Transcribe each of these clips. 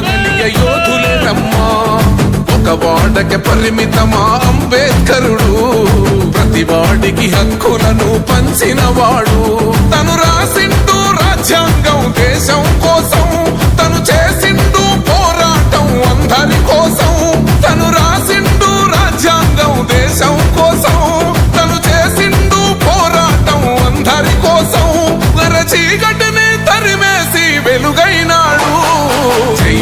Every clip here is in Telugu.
త్యాగులియ యోధులేనమ్మా ఒక వాడకి పరిమితమా అంబేద్కరుడు. ప్రతి వాడికి హక్కులను పంచినవాడు. తను రాసింటూ రాజ్యాంగం దేశం కోసం. తను చేసిండు పోరాటం అందరి కోసం. తను రాసింటూ రాజ్యాంగం దేశం కోసం. తను చేసిండు పోరాటం అందరి కోసం. చీకటి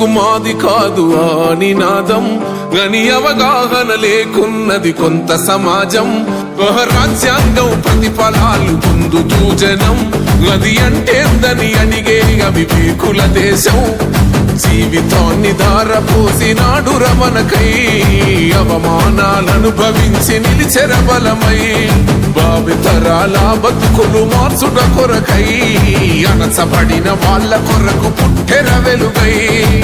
మాకెందుకు మాది కాదు ఆ నినాదం. గని అవగాహన లేకున్నది కొంత సమాజం. రాజ్యాంగం ప్రతిఫలాలు పొందుతూ జనం గది అంటేందని అడిగే అవివేకుల దేశం. జీవితాన్ని ధారపోసినాడు రమణకై అవమానాలను భవించి నిలిచెర బలమై. భావితరాల బతుకులు మార్చుట కొరకై అనసబడిన వాళ్ళ కొరకు పుట్టెర వెలుగై.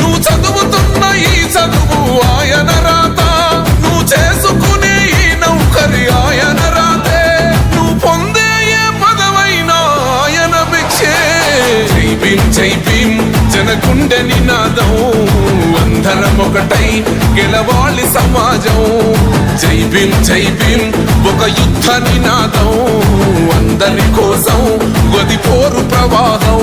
నువ్వు చదువుతున్న ఈ చదువు ఆయన రాత. నువ్వు చేసుకునే ఈ నౌకరి ఆయన రాతే. నువ్వు పొందే ఏ పదవైనా ఆయన భిక్షే. జై భీం జై భీం జనగుండె నినాదం. అందరం ఒకటై గెలవాలి సమాజం. జై భీం జై భీం ఒక యుద్ధ నినాదం అందరి కోసం గది పోరు ప్రవాహం.